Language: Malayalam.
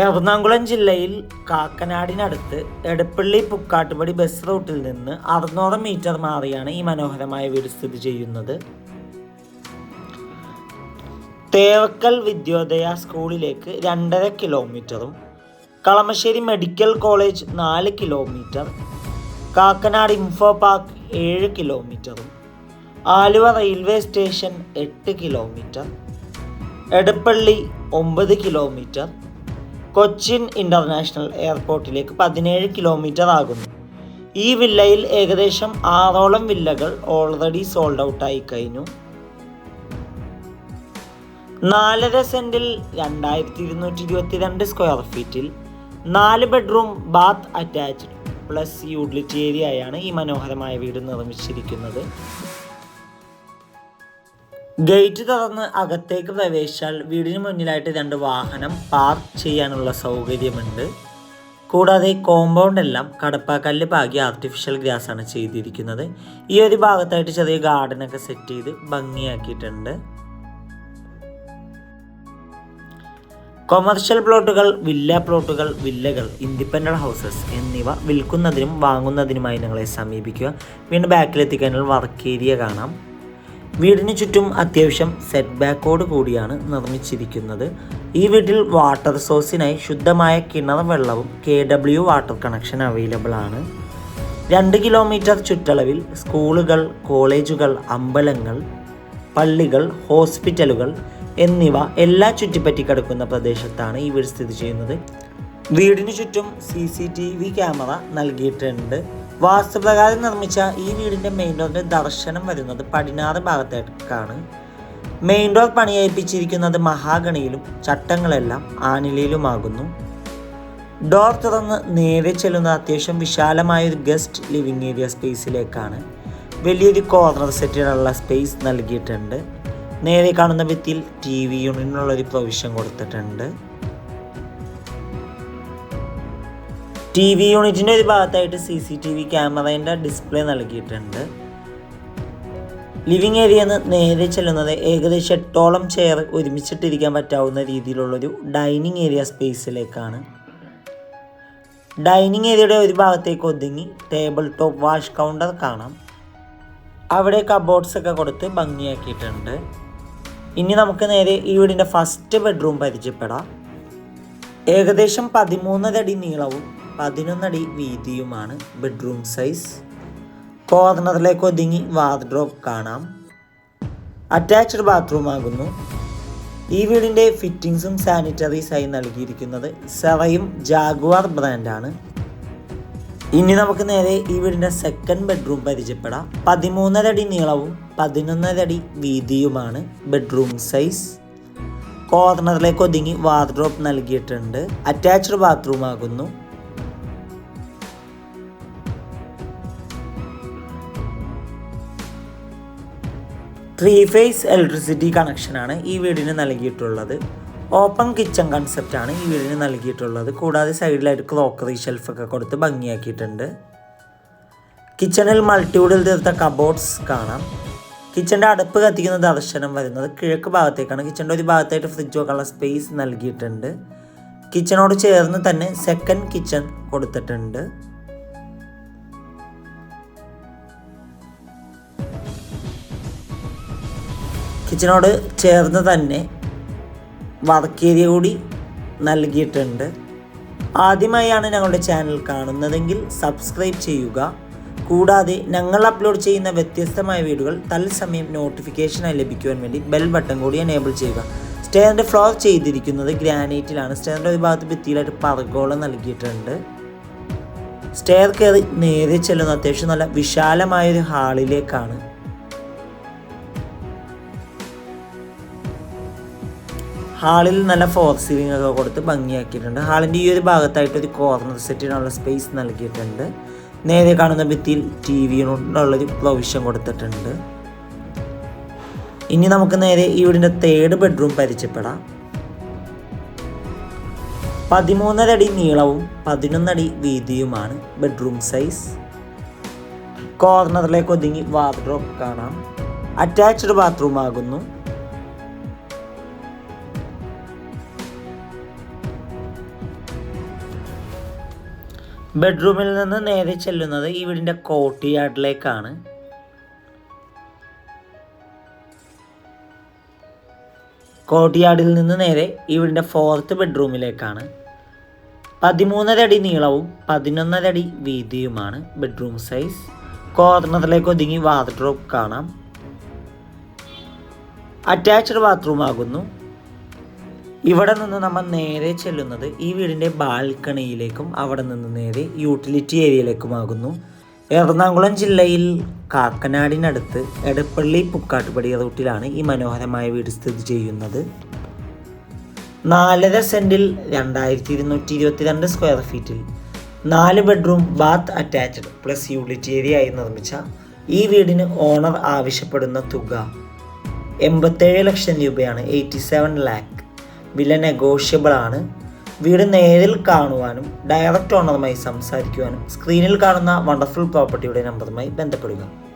എറണാകുളം ജില്ലയിൽ കാക്കനാടിനടുത്ത് എടപ്പള്ളി പുക്കാട്ടുപടി ബസ് റൂട്ടിൽ നിന്ന് അറുന്നൂറ് മീറ്റർ മാറിയാണ് ഈ മനോഹരമായ വീട് സ്ഥിതി ചെയ്യുന്നത്. തേവക്കൽ വിദ്യോദയ സ്കൂളിലേക്ക് രണ്ടര കിലോമീറ്ററും കളമശ്ശേരി മെഡിക്കൽ കോളേജ് നാല് കിലോമീറ്റർ കാക്കനാട് ഇൻഫോ പാർക്ക് ഏഴ് കിലോമീറ്ററും ആലുവ റെയിൽവേ സ്റ്റേഷൻ എട്ട് കിലോമീറ്റർ എടപ്പള്ളി ഒമ്പത് കിലോമീറ്റർ കൊച്ചിൻ ഇന്റർനാഷണൽ എയർപോർട്ടിലേക്ക് പതിനേഴ് കിലോമീറ്റർ ആകുന്നു. ഈ വില്ലയിൽ ഏകദേശം ആറോളം വില്ലകൾ ഓൾറെഡി സോൾഡ് ഔട്ട് ആയി കഴിഞ്ഞു. നാലര സെന്റിൽ രണ്ടായിരത്തി ഇരുന്നൂറ്റി ഇരുപത്തി രണ്ട് സ്ക്വയർ ഫീറ്റിൽ നാല് bedroom bath attached plus utility ഏരിയയാണ് ഈ മനോഹരമായ വീട് നിർമ്മിച്ചിരിക്കുന്നത്. ഗേറ്റ് തുറന്ന് അകത്തേക്ക് പ്രവേശിച്ചാൽ വീടിന് മുന്നിലായിട്ട് രണ്ട് വാഹനം പാർക്ക് ചെയ്യാനുള്ള സൗകര്യമുണ്ട്. കൂടാതെ കോമ്പൗണ്ട് എല്ലാം കടപ്പാക്കല്ല് പാകി ആർട്ടിഫിഷ്യൽ ഗ്രാസ് ആണ് ചെയ്തിരിക്കുന്നത്. ഈ ഒരു ഭാഗത്തായിട്ട് ചെറിയ ഗാർഡനൊക്കെ സെറ്റ് ചെയ്ത് ഭംഗിയാക്കിയിട്ടുണ്ട്. കൊമേർഷ്യൽ പ്ലോട്ടുകൾ വില്ല പ്ലോട്ടുകൾ വില്ലകൾ ഇൻഡിപെൻഡന്റ് ഹൗസസ് എന്നിവ വിൽക്കുന്നതിനും വാങ്ങുന്നതിനുമായി നിങ്ങളെ സമീപിക്കുക. വീണ്ടും ബാക്കിലെത്തിക്കാനുള്ള വർക്ക് ഏരിയ കാണാം. വീടിന് ചുറ്റും അത്യാവശ്യം സെറ്റ് ബാക്കോട് കൂടിയാണ് നിർമ്മിച്ചിരിക്കുന്നത്. ഈ വീട്ടിൽ വാട്ടർ സോഴ്സിനായി ശുദ്ധമായ കിണർ വെള്ളവും K W water connection available ആണ്. രണ്ട് കിലോമീറ്റർ ചുറ്റളവിൽ സ്കൂളുകൾ കോളേജുകൾ അമ്പലങ്ങൾ പള്ളികൾ ഹോസ്പിറ്റലുകൾ എന്നിവ എല്ലാ ചുറ്റിപ്പറ്റി കിടക്കുന്ന പ്രദേശത്താണ് ഈ വീട് സ്ഥിതി ചെയ്യുന്നത്. വീടിന് ചുറ്റും C C T V camera നൽകിയിട്ടുണ്ട്. വാസ്തുപ്രകാരം നിർമ്മിച്ച ഈ വീടിന്റെ മെയിൻ ഡോറിന്റെ ദർശനം വരുന്നത് പടിഞ്ഞാറ് ഭാഗത്തേക്കാണ്. മെയിൻ ഡോർ പണിയേൽപ്പിച്ചിരിക്കുന്നത് മഹാഗണിയിലും ചട്ടങ്ങളെല്ലാം ആനിലയിലുമാകുന്നു. ഡോർ തുറന്ന് നേരെ ചെല്ലുന്ന അത്യാവശ്യം വിശാലമായ ഒരു ഗസ്റ്റ് ലിവിംഗ് ഏരിയ സ്പേസിലേക്കാണ് വലിയൊരു കോർണർ സെറ്റിനുള്ള സ്പേസ് നൽകിയിട്ടുണ്ട്. നേരെ കാണുന്ന ഭിത്തിയിൽ ടി വി യൂണിറ്റിനുള്ളൊരു പ്രൊവിഷൻ കൊടുത്തിട്ടുണ്ട്. ടി വി യൂണിറ്റിന്റെ ഒരു ഭാഗത്തായിട്ട് സി സി ടി വി ക്യാമറേന്റെ ഡിസ്പ്ലേ നൽകിയിട്ടുണ്ട്. ലിവിങ് ഏരിയ നിന്ന് നേരെ ചെല്ലുന്നത് ഏകദേശം എട്ടോളം ചെയർ ഒരുമിച്ചിട്ടിരിക്കാൻ പറ്റാവുന്ന രീതിയിലുള്ളൊരു ഡൈനിങ് ഏരിയ സ്പേസിലേക്കാണ്. ഡൈനിങ് ഏരിയയുടെ ഒരു ഭാഗത്തേക്ക് ഒതുങ്ങി ടേബിൾ ടോപ്പ് വാഷ് കൗണ്ടർ കാണാം. അവിടെ കബോർഡ്സ് ഒക്കെ കൊടുത്ത് ഭംഗിയാക്കിയിട്ടുണ്ട്. ഇനി നമുക്ക് നേരെ ഈ വീടിന്റെ ഫസ്റ്റ് ബെഡ്റൂം പരിചയപ്പെടാം. ഏകദേശം പതിമൂന്നര അടി നീളവും പതിനൊന്നടി വീതിയുമാണ് ബെഡ്റൂം സൈസ് കോർണറിലേക്ക് ഒതുങ്ങി വാർഡ്രോബ് കാണാം. അറ്റാച്ച്ഡ് ബാത്റൂം ആകുന്നു. ഈ വീടിന്റെ ഫിറ്റിങ്സും സാനിറ്ററീസായി നൽകിയിരിക്കുന്നത് സെറയും ജാഗ്വാർ ബ്രാൻഡാണ് ഇനി നമുക്ക് നേരെ ഈ വീടിന്റെ സെക്കൻഡ് ബെഡ്റൂം പരിചയപ്പെടാം. പതിമൂന്നരടി നീളവും പതിനൊന്നരടി വീതിയുമാണ് ബെഡ്റൂം സൈസ് കോർണറിലേക്ക് ഒതുങ്ങി വാർഡ്രോബ് നൽകിയിട്ടുണ്ട്. അറ്റാച്ച്ഡ് ബാത്റൂം ആകുന്നു. ത്രീ ഫേസ് ഇലക്ട്രിസിറ്റി കണക്ഷനാണ് ഈ വീടിന് നൽകിയിട്ടുള്ളത്. ഓപ്പൺ കിച്ചൺ കൺസെപ്റ്റാണ് ഈ വീടിന് നൽകിയിട്ടുള്ളത്. കൂടാതെ സൈഡിലായിട്ട് ക്ലോക്കറി ഷെൽഫൊക്കെ കൊടുത്ത് ഭംഗിയാക്കിയിട്ടുണ്ട്. കിച്ചണിൽ മൾട്ടിവുഡിൽ തീർത്ത കബോർഡ്സ് കാണാം. കിച്ചന്റെ അടുപ്പ് കത്തിക്കുന്ന ദർശനം വരുന്നത് കിഴക്ക് ഭാഗത്തേക്കാണ്. കിച്ചന്റെ ഒരു ഭാഗത്തായിട്ട് ഫ്രിഡ്ജ് വെക്കാനുള്ള സ്പേസ് നൽകിയിട്ടുണ്ട്. കിച്ചണോട് ചേർന്ന് തന്നെ സെക്കൻഡ് കിച്ചൺ കൊടുത്തിട്ടുണ്ട്. കിച്ചണോട് ചേർന്ന് തന്നെ വർക്ക് ഏരിയ കൂടി നൽകിയിട്ടുണ്ട്. ആദ്യമായാണ് ഞങ്ങളുടെ ചാനൽ കാണുന്നതെങ്കിൽ സബ്സ്ക്രൈബ് ചെയ്യുക. കൂടാതെ ഞങ്ങൾ അപ്ലോഡ് ചെയ്യുന്ന വ്യത്യസ്തമായ വീഡിയോകൾ തത്സമയം നോട്ടിഫിക്കേഷനായി ലഭിക്കുവാൻ വേണ്ടി ബെൽ ബട്ടൺ കൂടി എനേബിൾ ചെയ്യുക. സ്റ്റെയറിന്റെ ഫ്ലോർ ചെയ്തിരിക്കുന്നത് ഗ്രാനൈറ്റിലാണ് സ്റ്റെയറിന്റെ ഒരു ഭാഗത്ത് ഭിത്തിയിലായിട്ട് പറകോളം നൽകിയിട്ടുണ്ട്. സ്റ്റെയർ കയറി നേരെ ചെല്ലുന്ന അത്യാവശ്യം നല്ല വിശാലമായൊരു ഹാളിലേക്കാണ് ഹാളിൽ നല്ല ഫോർ സീലിംഗ് ഒക്കെ കൊടുത്ത് ഭംഗിയാക്കിയിട്ടുണ്ട്. ഹാളിന്റെ ഈ ഒരു ഭാഗത്തായിട്ട് ഒരു കോർണർ സെറ്റിനുള്ള സ്പേസ് നൽകിയിട്ടുണ്ട്. നേരെ കാണുന്ന ഭിത്തിയിൽ ടി വിനുള്ളൊരു പ്രൊവിഷൻ കൊടുത്തിട്ടുണ്ട്. ഇനി നമുക്ക് നേരെ ഈ വീടിന്റെ തേർഡ് ബെഡ്റൂം പരിചയപ്പെടാം. പതിമൂന്നരടി നീളവും പതിനൊന്നടി വീതിയുമാണ് ബെഡ്റൂം സൈസ് കോർണറിലേക്ക് ഒതുങ്ങി വാർഡ്രോബ് കാണാം. അറ്റാച്ച്ഡ് ബാത്റൂം ആകുന്നു. ബെഡ്റൂമിൽ നിന്ന് നേരെ ചെല്ലുന്നത് ഈ വീടിന്റെ കോട്ട് യാർഡിലേക്കാണ് കോട്ട് യാർഡിൽ നിന്ന് നേരെ ഈ വീടിന്റെ ഫോർത്ത് ബെഡ്റൂമിലേക്കാണ്. പതിമൂന്നര അടി നീളവും പതിനൊന്നര അടി വീതിയുമാണ് ബെഡ്റൂം സൈസ്. കോർണറിലേക്ക് ഒതുങ്ങി വാർഡ്രോബ് കാണാം. അറ്റാച്ച്ഡ് ബാത്റൂം ആകുന്നു ഇവിടെ നിന്ന് നമ്മൾ നേരെ ചെല്ലുന്നത് ഈ വീടിന്റെ ബാൽക്കണിയിലേക്കും അവിടെ നിന്ന് നേരെ യൂട്ടിലിറ്റി ഏരിയയിലേക്കുമാകുന്നു. എറണാകുളം ജില്ലയിൽ കാക്കനാടിനടുത്ത് എടപ്പള്ളി പുക്കാട്ടുപടി റൂട്ടിലാണ് ഈ മനോഹരമായ വീട് സ്ഥിതി ചെയ്യുന്നത്. നാലര സെന്റിൽ രണ്ടായിരത്തി ഇരുന്നൂറ്റി ഇരുപത്തിരണ്ട് സ്ക്വയർ ഫീറ്റിൽ നാല് bedroom bath attached plus unit area ആയി നിർമ്മിച്ച ഈ വീടിന് ഓണർ ആവശ്യപ്പെടുന്ന തുക എൺപത്തേഴ് ലക്ഷം രൂപയാണ് എയ്റ്റി സെവൻ ലാക്ക്. വില നെഗോഷ്യബിൾ ആണ്. വീട് നേരിൽ കാണുവാനും ഡയറക്റ്റ് ഓണറുമായി സംസാരിക്കുവാനും സ്ക്രീനിൽ കാണുന്ന വണ്ടർഫുൾ പ്രോപ്പർട്ടിയുടെ നമ്പറുമായി ബന്ധപ്പെടുക.